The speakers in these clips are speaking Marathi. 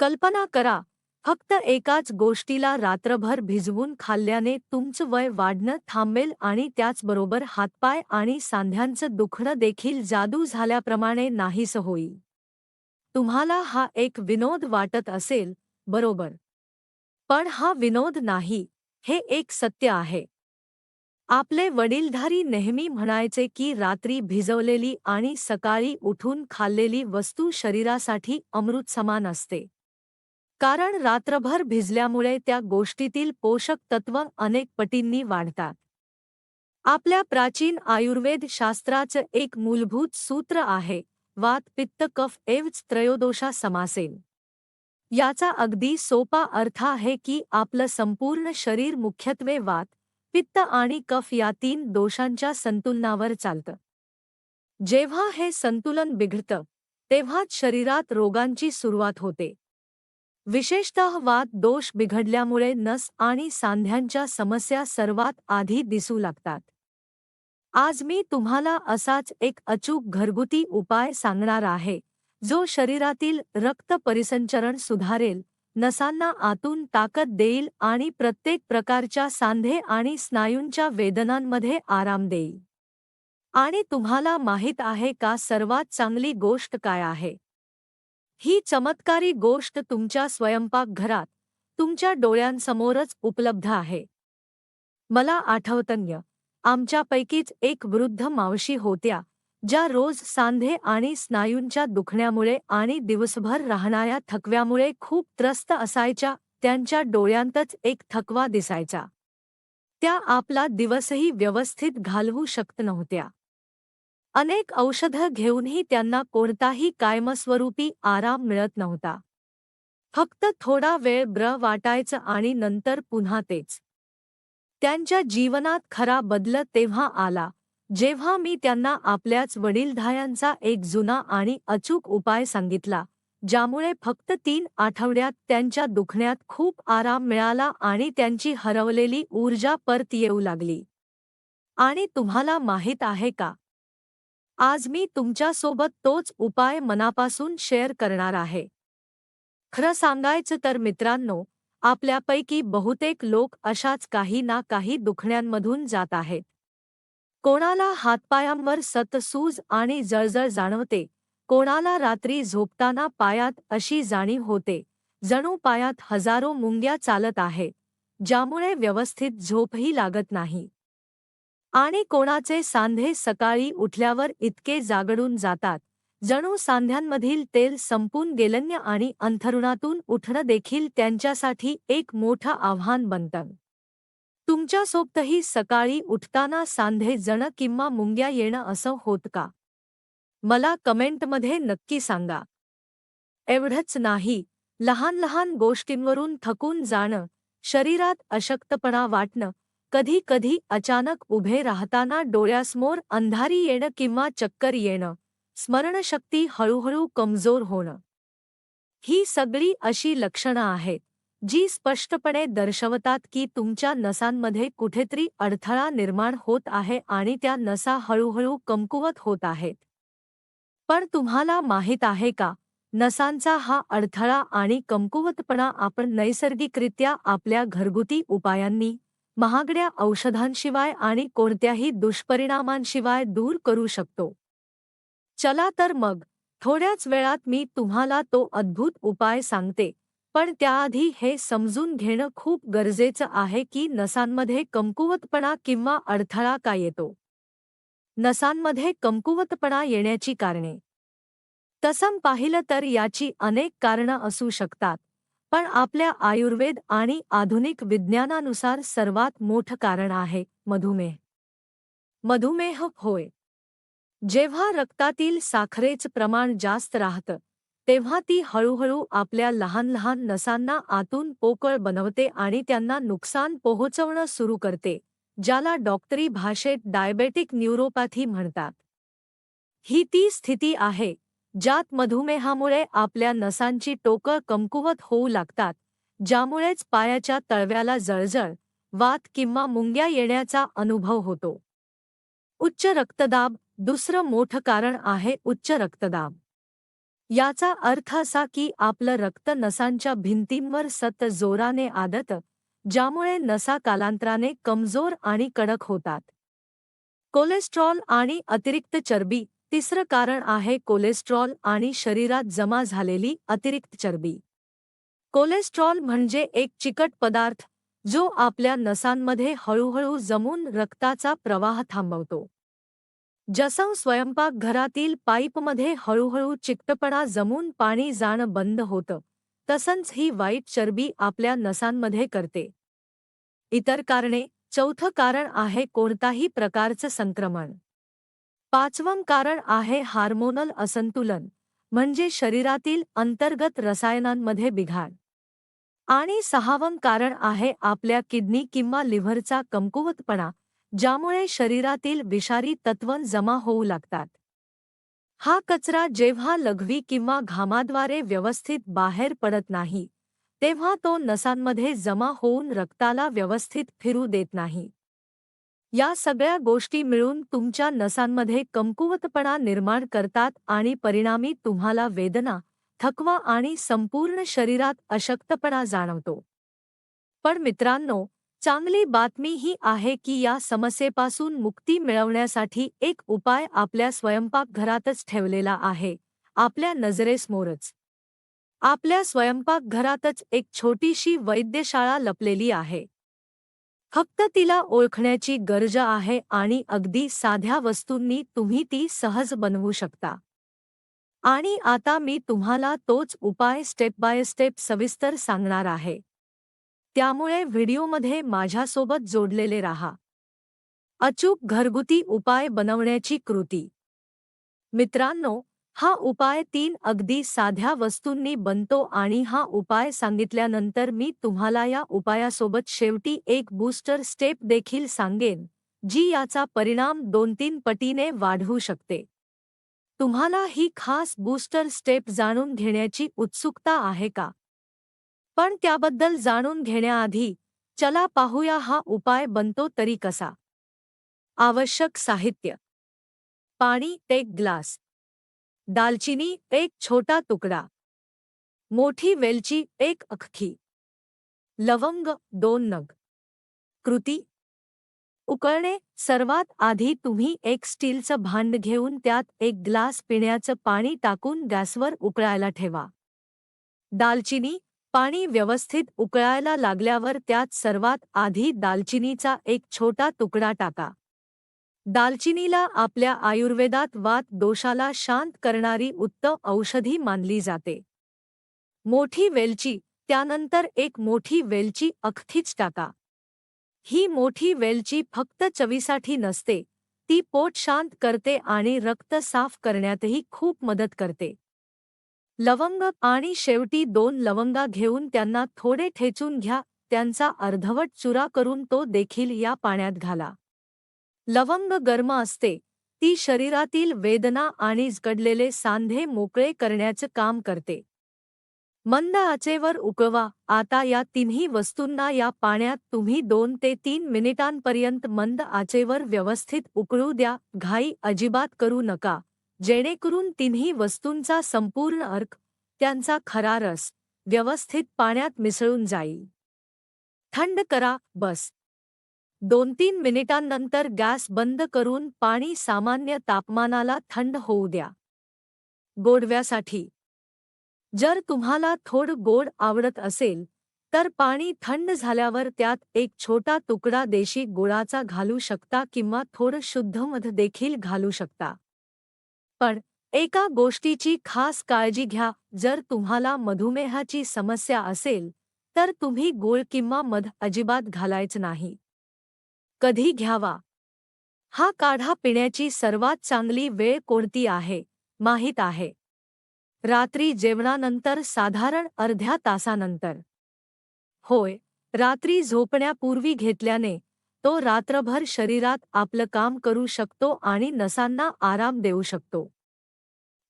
कल्पना करा फक्त एकाच गोष्टीला रात्रभर भिजवून खाल्ल्याने तुमचं वय वाढणं थांबेल आणि त्याचबरोबर हातपाय आणि सांध्यांचं दुखणं देखील जादू झाल्याप्रमाणे नाहीसं होईल. तुम्हाला हा एक विनोद वाटत असेल बरोबर. पण हा विनोद नाही हे एक सत्य आहे. आपले वडीलधारी नेहमी म्हणायचे की रात्री भिजवलेली आणि सकाळी उठून खाल्लेली वस्तू शरीरासाठी अमृत समान असते. कारण रात्रभर भिजल्यामुळे त्या गोष्टीतील पोषक तत्व अनेक पटींनी वाढतात. आपल्या प्राचीन आयुर्वेद शास्त्राचं एक मूलभूत सूत्र आहे वात पित्त कफ एवच त्रयोदोषा समासेन. याचा अगदी सोपा अर्थ आहे की आपलं संपूर्ण शरीर मुख्यत्वे वात पित्त आणि कफ या तीन दोषांच्या संतुलनावर चालतं. जेव्हा हे संतुलन बिघडतं तेव्हाच शरीरात रोगांची सुरुवात होते. विशेषतः वात दोष बिघडल्यामुळे नस आणि सांध्यांच्या समस्या सर्वात आधी दिसू लागतात. आज मी तुम्हाला असाच एक अचूक घरगुती उपाय सांगणार आहे जो शरीरातील रक्त परिसंचरण सुधारेल नसांना आतून ताकद देईल आणि प्रत्येक प्रकारच्या सांधे आणि स्नायूंच्या वेदनांमध्ये आराम देईल. आणि तुम्हाला माहीत आहे का सर्वात चांगली गोष्ट काय आहे? ही चमत्कारी गोष्ट तुमच्या स्वयंपाकघरात तुमच्या डोळ्यांसमोरच उपलब्ध आहे. मला आठवतन्य आमच्यापैकीच एक वृद्ध मावशी होत्या ज्या रोज सांधे आणि स्नायूंच्या दुखण्यामुळे आणि दिवसभर राहणाऱ्या थकव्यामुळे खूप त्रस्त असायच्या त्यांच्या डोळ्यांतच एक थकवा दिसायचा. त्या आपला दिवसही व्यवस्थित घालवू शकत नव्हत्या. अनेक औषधं घेऊनही त्यांना कोणताही कायमस्वरूपी आराम मिळत नव्हता. फक्त थोडा वेळ ब्र वाटायचं आणि नंतर पुन्हा तेच. त्यांच्या जीवनात खरा बदल तेव्हा आला जेव्हा मी त्यांना आपल्याच वडीलधायांचा एक जुना आणि अचूक उपाय सांगितला ज्यामुळे फक्त तीन आठवड्यात त्यांच्या दुखण्यात खूप आराम मिळाला आणि त्यांची हरवलेली ऊर्जा परत येऊ लागली. आणि तुम्हाला माहीत आहे का आज मी तुमच्यासोबत तोच उपाय मनापासून शेअर करणार आहे. खरं सांगायचं तर मित्रांनो आपल्यापैकी बहुतेक लोक अशाच काही ना काही दुखण्यांमधून जात आहेत. कोणाला हातपायांवर सतसूज आणि जळजळ जाणवते कोणाला रात्री झोपताना पायात अशी जाणीव होते जणू पायात हजारो मुंग्या चालत आहे ज्यामुळे व्यवस्थित झोपही लागत नाही. आणि कोणाचे सांधे सकाळी उठल्यावर इतके जागडून जातात. जणू सांध्यांमधील तेल संपून गेलन्य आणि अंथरुणातून उठणं देखील त्यांच्यासाठी एक मोठं आव्हान बनतं. तुमच्यासोबतही सकाळी उठताना सांधे जण किंवा मुंग्या येणं असं होत का? मला कमेंटमध्ये नक्की सांगा. एवढंच नाही. लहान लहान गोष्टींवरून थकून जाणं शरीरात अशक्तपणा वाटणं कधी कधी अचानक उभे राहताना डोळ्यासमोर अंधारी येणं किंवा चक्कर येणं. स्मरणशक्ती हळूहळू कमजोर होणं. ही सगळी अशी लक्षणं आहेत जी स्पष्टपणे दर्शवतात की तुमच्या नसांमध्ये कुठेतरी अडथळा निर्माण होत आहे आणि त्या नसा हळूहळू कमकुवत होत आहेत. पण तुम्हाला माहीत आहे का नसांचा हा अडथळा आणि कमकुवतपणा आपण नैसर्गिकरित्या आपल्या घरगुती उपायांनी महागड्या औषधांशिवाय आणि कोणत्याही दुष्परिणामांशिवाय दूर करू शकतो. चला तर मग थोड्याच वेळात मी तुम्हाला तो अद्भुत उपाय सांगते पण त्याआधी हे समजून घेणं खूप गरजेचं आहे की नसांमध्ये कमकुवतपणा किंवा अडथळा का येतो. नसांमध्ये कमकुवतपणा येण्याची कारणे. तसं पाहिलं तर याची अनेक कारणं असू शकतात. पण आपल्या आयुर्वेद आणि आधुनिक विज्ञानानुसार सर्वात मोठं कारण आहे मधुमेह. मधुमेह होय. जेव्हा रक्तातील साखरेचं प्रमाण जास्त राहतं तेव्हा ती हळूहळू आपल्या लहान लहान नसांना आतून पोकळ बनवते आणि त्यांना नुकसान पोहोचवणं सुरू करते ज्याला डॉक्टरी भाषेत डायबेटिक न्यूरोपॅथी म्हणतात. ही ती स्थिती आहे ज्यात मधुमेहामुळे आपल्या नसांची टोकं कमकुवत होऊ लागतात ज्यामुळेच पायाच्या तळव्याला जळजळ वात किंवा मुंग्या येण्याचा अनुभव होतो. उच्च रक्तदाब दुसरं मोठं कारण आहे उच्च रक्तदाब. याचा अर्थ असा की आपलं रक्त नसांच्या भिंतींवर सत जोराने आदत ज्यामुळे नसा कालांतराने कमजोर आणि कडक होतात. कोलेस्ट्रॉल आणि अतिरिक्त चरबी तिसरं कारण आहे कोलेस्ट्रॉल आणि शरीरात जमा झालेली अतिरिक्त चरबी. कोलेस्ट्रॉल म्हणजे एक चिकट पदार्थ जो आपल्या नसांमध्ये हळूहळू जमून रक्ताचा प्रवाह थांबवतो. जसं स्वयंपाकघरातील पाईपमध्ये हळूहळू चिकटपणा जमून पाणी जाणं बंद होतं तसंच ही वाईट चरबी आपल्या नसांमध्ये करते. इतर कारणे चौथं कारण आहे कोणताही प्रकारचं संक्रमण. पाचवं कारण आहे हार्मोनल असंतुलन म्हणजे शरीरातील अंतर्गत रसायनांमध्ये बिघाड. आणि सहावं कारण आहे आपल्या किडनी किंवा लिव्हरचा कमकुवतपणा ज्यामुळे शरीरातील विषारी तत्वन जमा होऊ लागतात. हा कचरा जेव्हा लघवी किंवा घामाद्वारे व्यवस्थित बाहेर पडत नाही तेव्हा तो नसांमध्ये जमा होऊन रक्ताला व्यवस्थित फिरू देत नाही. या सगळ्या गोष्टी मिळून तुमच्या नसांमध्ये कमकुवतपणा निर्माण करतात आणि परिणामी तुम्हाला वेदना थकवा आणि संपूर्ण शरीरात अशक्तपणा जाणवतो. पण मित्रांनो चांगली बातमी ही आहे की या समस्येपासून मुक्ती मिळवण्यासाठी एक उपाय आपल्या स्वयंपाकघरातच ठेवलेला आहे आपल्या नजरेसमोरच. आपल्या स्वयंपाकघरातच एक छोटीशी वैद्यशाळा लपलेली आहे. फक्त तिला ओळखण्याची गरज आहे आणि अगदी साध्या वस्तूंनी तुम्ही ती सहज बनवू शकता. आणि आता मी तुम्हाला तोच उपाय स्टेप बाय स्टेप सविस्तर सांगणार आहे. त्यामुळे व्हिडिओमध्ये माझ्यासोबत जोडलेले राहा. अचूक घरगुती उपाय बनवण्याची कृती. मित्रांनो हा उपाय तीन अगदी साध्या वस्तूंनी बनतो आणि हा उपाय सांगितल्यानंतर मी तुम्हाला या उपायासोबत शेवटी एक बूस्टर स्टेप देखील सांगेन जी याचा परिणाम दोन तीन पटीने वाढवू शकते. तुम्हाला ही खास बूस्टर स्टेप जाणून घेण्याची उत्सुकता आहे का? पण त्याबद्दल जाणून घेण्याआधी चला पाहूया हा उपाय बनतो तरी कसा. आवश्यक साहित्य. पाणी एक ग्लास. दालचिनी एक छोटा तुकडा. मोठी वेलची एक अख्खी. लवंग दोन नग. कृती. उकळणे सर्वात आधी तुम्ही एक स्टीलचं भांड घेऊन त्यात एक ग्लास पिण्याचं पाणी टाकून गॅसवर उकळायला ठेवा. दालचिनी पाणी व्यवस्थित उकळायला लागल्यावर त्यात सर्वात आधी दालचिनीचा एक छोटा तुकडा टाका. दालचिनीला आपल्या आयुर्वेदात वात दोषाला शांत करणारी उत्तम औषधी मानली जाते. मोठी वेलची त्यानंतर एक मोठी वेलची अख्खीच टाका. ही मोठी वेलची फक्त चवीसाठी नसते ती पोट शांत करते आणि रक्त साफ करण्यातही खूप मदत करते. लवंग आणि शेवटी दोन लवंगा घेऊन त्यांना थोडे ठेचून घ्या त्यांचा अर्धवट चुरा करून तो देखील या पाण्यात घाला. लवंग गर्म असते. ती शरीरातील वेदना आणि जकडलेले सांधे मोकळे करण्याचं काम करते. मंद आचेवर उकळवा आता या तिन्ही वस्तूंना या पाण्यात तुम्ही दोन ते तीन मिनिटांपर्यंत मंद आचेवर व्यवस्थित उकळू द्या. घाई अजिबात करू नका. जेणेकरून तिन्ही वस्तूंचा संपूर्ण अर्क त्यांचा खरा रस व्यवस्थित पाण्यात मिसळून जाईल. थंड करा. बस. दोन तीन मिनिटांनंतर गॅस बंद करून पाणी सामान्य तापमानाला थंड होऊ द्या. गोडव्यासाठी. जर तुम्हाला थोड गोड आवडत असेल तर पाणी थंड झाल्यावर त्यात एक छोटा तुकडा देशी गुळाचा घालू शकता किंवा थोडं शुद्ध मध देखील घालू शकता. पण एका गोष्टीची खास काळजी घ्या जर तुम्हाला मधुमेहाची समस्या असेल तर तुम्ही गोळ किंवा मध अजिबात घालायचं नाही. कधी घ्यावा? हा काढा पिण्याची सर्वात चांगली वेळ कोणती आहे? माहीत आहे. रात्री जेवणानंतर साधारण अर्ध्या तासानंतर. होय रात्री झोपण्यापूर्वी घेतल्याने तो रात्रभर शरीरात आपलं काम करू शकतो आणि नसांना आराम देऊ शकतो.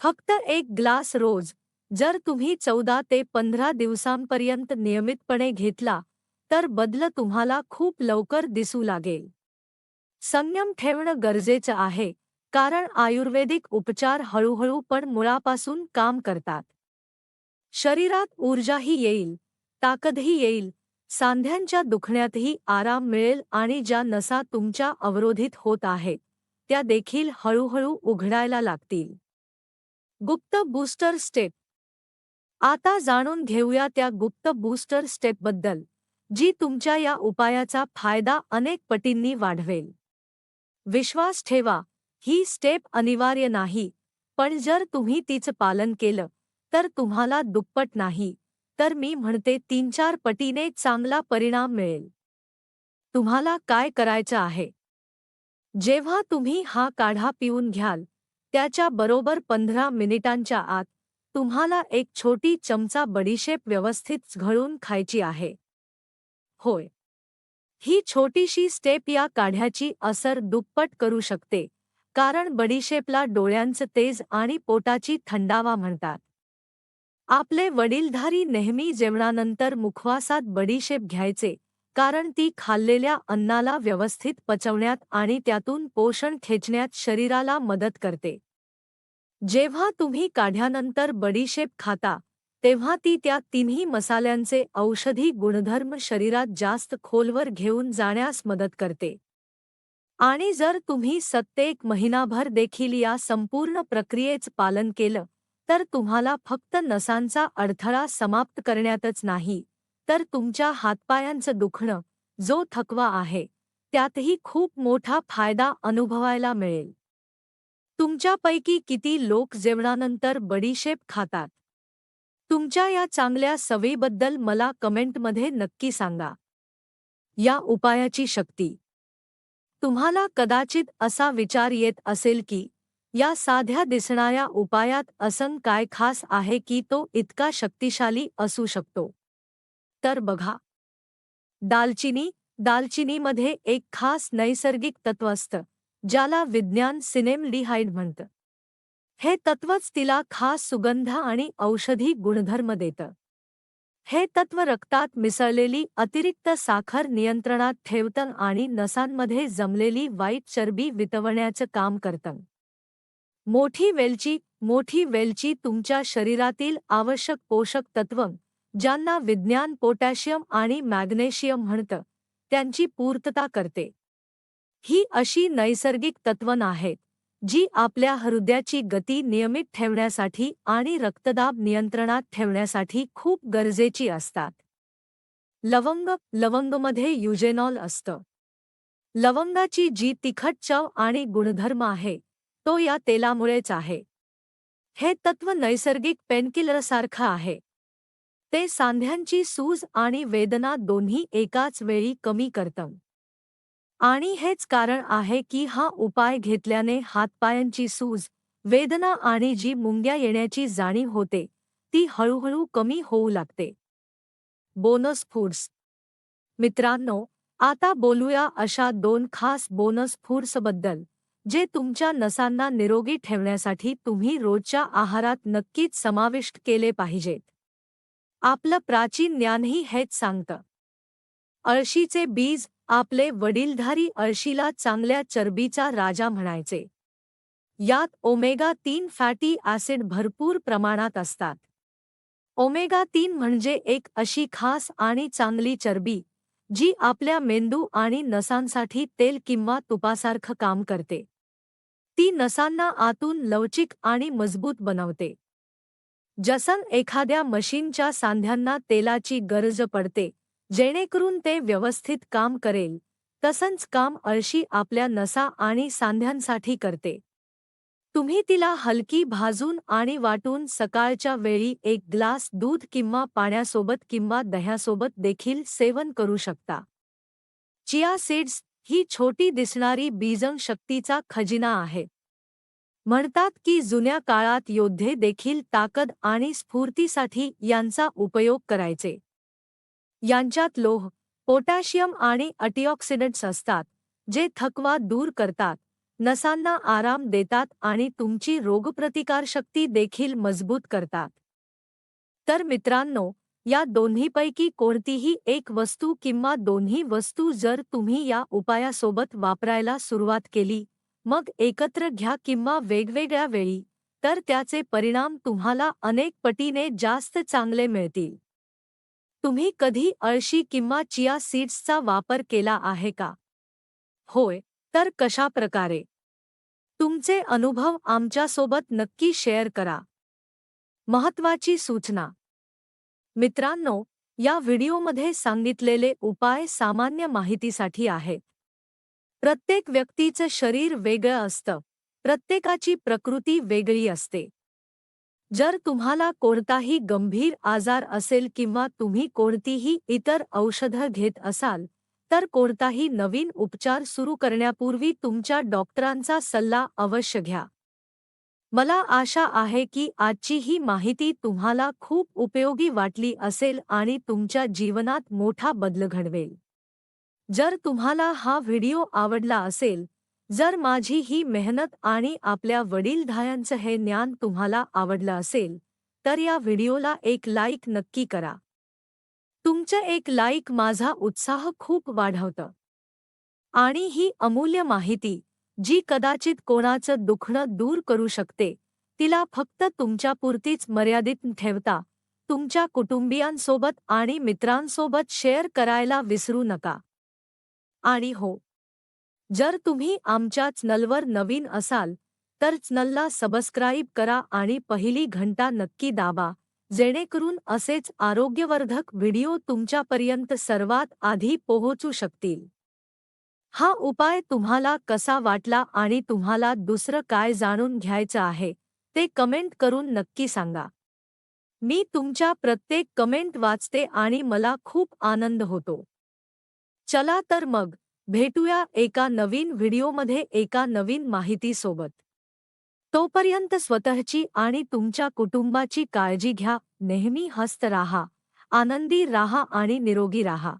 फक्त एक ग्लास रोज जर तुम्ही चौदा ते पंधरा दिवसांपर्यंत नियमितपणे घेतला तर बदल तुम्हाला खूप लवकर दिसू लागेल. संयम ठेवणं गरजेचं आहे कारण आयुर्वेदिक उपचार हळूहळू पण मुळापासून काम करतात. शरीरात ऊर्जाही येईल ताकदही येईल सांध्यांच्या दुखण्यातही आराम मिळेल आणि ज्या नसा तुमच्या अवरोधित होत आहेत त्या देखील हळूहळू उघडायला लागतील. गुप्त बूस्टर स्टेप. आता जाणून घेऊया त्या गुप्त बूस्टर स्टेपबद्दल. जी तुमच्या या उपायाचा फायदा अनेक पटींनी वाढवेल. विश्वास ठेवा ही स्टेप अनिवार्य नाही पण जर तुम्ही तिचं पालन केलं तर तुम्हाला दुप्पट नाही तर मी म्हणते तीन चार पटीने चांगला परिणाम मिळेल. तुम्हाला काय करायचं आहे? जेव्हा तुम्ही हा काढा पिऊन घ्याल त्याच्या बरोबर पंधरा मिनिटांच्या आत तुम्हाला एक छोटी चमचा बडीशेप व्यवस्थित घळून खायची आहे. होय. ही छोटीशी स्टेप या काढ्याची असर दुप्पट करू शकते कारण बडीशेपला डोळ्यांचं तेज आणि पोटाची थंडावा म्हणतात. आपले वडीलधारी नेहमी जेवणानंतर मुखवासात बडीशेप घ्यायचे कारण ती खाल्लेल्या अन्नाला व्यवस्थित पचवण्यात आणि त्यातून पोषण खेचण्यात शरीराला मदत करते. जेव्हा तुम्ही काढ्यानंतर बडीशेप खाता तेव्हा ती त्या तिन्ही मसाल्यांचे औषधी गुणधर्म शरीरात जास्त खोलवर घेऊन जाण्यास मदत करते. आणि जर तुम्ही सत्तेक महिनाभर देखील या संपूर्ण प्रक्रियेचं पालन केलं तर तुम्हाला फक्त नसांचा अडथळा समाप्त करण्यातच नाही तर तुमच्या हातपायांचं दुखणं जो थकवा आहे त्यातही खूप मोठा फायदा अनुभवायला मिळेल. तुमच्यापैकी किती लोक जेवणानंतर बडीशेप खातात? तुमच्या या चांगल्या सवयीबद्दल मला कमेंटमध्ये नक्की सांगा. या उपायाची शक्ती. तुम्हाला कदाचित असा विचार येत असेल की, या साध्या दिसणाऱ्या उपायात असं काय खास आहे की तो इतका शक्तिशाली असू शकतो? तर बघा. दालचिनी, दालचिनीमध्ये एक खास नैसर्गिक तत्व ज्याला विज्ञान सिनेमलिहाइड म्हणतं. हे तत्वच तिला खास सुगंध आणि औषधी गुणधर्म देतं. हे तत्व रक्तात मिसळलेली अतिरिक्त साखर नियंत्रणात ठेवतं आणि नसांमध्ये जमलेली वाईट चरबी वितवण्याचं काम करतं. मोठी वेलची मोठी वेलची तुमच्या शरीरातील आवश्यक पोषक तत्व ज्यांना विज्ञान पोटॅशियम आणि मॅग्नेशियम म्हणतं त्यांची पूर्तता करते. ही अशी नैसर्गिक तत्वन आहेत जी आपल्या हृदयाची गती नियमित ठेवण्यासाठी आणि रक्तदाब नियंत्रणात ठेवण्यासाठी खूप गरजेची असतात. लवंग लवंगमध्ये युजेनॉल असतं. लवंगाची जी तिखट चव आणि गुणधर्म आहे तो या तेलामुळेच आहे. हे तत्व नैसर्गिक पेनकिलरसारखं आहे. ते सांध्यांची सूज आणि वेदना दोन्ही एकाच वेळी कमी करतं. आणि हेच कारण आहे की हा उपाय घेतल्याने हातपायांची सूज वेदना आणि जी मुंग्या येण्याची जाणीव होते ती हळूहळू कमी होऊ लागते. बोनस फूड्स मित्रांनो आता बोलूया अशा दोन खास बोनस फूड्सबद्दल जे तुमच्या नसांना निरोगी ठेवण्यासाठी तुम्ही रोजच्या आहारात नक्कीच समाविष्ट केले पाहिजेत. आपलं प्राचीन ज्ञानही हेच सांगतं. अळशीचे बीज आपले वडीलधारी अळशीला चांगल्या चरबीचा राजा म्हणायचे. यात ओमेगा तीन फॅटी ॲसिड भरपूर प्रमाणात असतात. ओमेगा तीन म्हणजे एक अशी खास आणि चांगली चरबी जी आपल्या मेंदू आणि नसांसाठी तेल किंवा तुपासारखं काम करते. ती नसांना आतून लवचिक आणि मजबूत बनवते. जसन एखाद्या मशीनच्या सांध्यांना तेलाची गरज पडते जेणेकरून ते व्यवस्थित काम करेल तसंच काम अळशी आपल्या नसा आणि सांध्यांसाठी करते. तुम्ही तिला हलकी भाजून आणि वाटून सकाळच्या वेळी एक ग्लास दूध किंवा पाण्यासोबत किंवा दह्यासोबत देखील सेवन करू शकता. चिया सीड्स ही छोटी दिसणारी बीजंग शक्तीचा खजिना आहे. म्हणतात की जुन्या काळात योद्धे देखील ताकद आणि स्फूर्तीसाठी यांचा उपयोग करायचे. यांच्यात लोह पोटॅशियम आणि अँटीऑक्सिडंट्स असतात जे थकवा दूर करतात नसांना आराम देतात आणि तुमची रोगप्रतिकारशक्ती देखील मजबूत करतात. तर मित्रांनो या दोन्हीपैकी कोणतीही एक वस्तू किंवा दोन्ही वस्तू जर तुम्ही या उपायासोबत वापरायला सुरुवात केली मग एकत्र घ्या किंवा वेगवेगळ्या वेळी तर त्याचे परिणाम तुम्हाला अनेक पटीने जास्त चांगले मिळतील. तुम्ही कधी अळशी किंवा चिया सीड्सचा वापर केला आहे का? होय तर कशा प्रकारे तुमचे अनुभव आमच्यासोबत नक्की शेअर करा. महत्वाची सूचना. मित्रांनो या व्हिडिओमध्ये सांगितलेले उपाय सामान्य माहितीसाठी आहेत. प्रत्येक व्यक्तीचं शरीर वेगळं असतं. प्रत्येकाची प्रकृती वेगळी असते. जर तुम्हाला कोणताही गंभीर आजार असेल किंवा तुम्ही कोणतीही इतर औषधं घेत असाल तर कोणताही नवीन उपचार सुरू करण्यापूर्वी तुमच्या डॉक्टरांचा सल्ला अवश्य घ्या. मला आशा आहे की आजची ही माहिती तुम्हाला खूप उपयोगी वाटली असेल आणि तुमच्या जीवनात मोठा बदल घडवेल. जर तुम्हाला हा व्हिडिओ आवडला असेल जर माझी ही मेहनत आणि आपल्या वडीलधायांचं हे ज्ञान तुम्हाला आवडलं असेल तर या व्हिडिओला एक लाईक नक्की करा. तुमचं एक लाईक माझा उत्साह खूप वाढवतं. आणि ही अमूल्य माहिती जी कदाचित कोणाचं दुखणं दूर करू शकते तिला फक्त तुमच्यापुरतीच मर्यादित ठेवता तुमच्या कुटुंबियांसोबत आणि मित्रांसोबत शेअर करायला विसरू नका. आणि हो जर तुम्ही आमच्या चॅनलवर नवीन असाल तर चॅनलला सबस्क्राईब करा आणि पहिली घंटा नक्की दाबा जेणेकरून असेच आरोग्यवर्धक व्हिडिओ तुमच्यापर्यंत सर्वात आधी पोहोचू शकतील. हा उपाय तुम्हाला कसा वाटला आणि तुम्हाला दुसरं काय जाणून घ्यायचं आहे ते कमेंट करून नक्की सांगा. मी तुमच्या प्रत्येक कमेंट वाचते आणि मला खूप आनंद होतो. चला तर मग भेटूया एका नवीन व्हिडिओमध्ये एका नवीन माहितीसोबत. तोपर्यंत स्वतःची आणि तुमच्या कुटुंबाची काळजी घ्या नेहमी हस्त राहा आनंदी राहा आणि निरोगी राहा.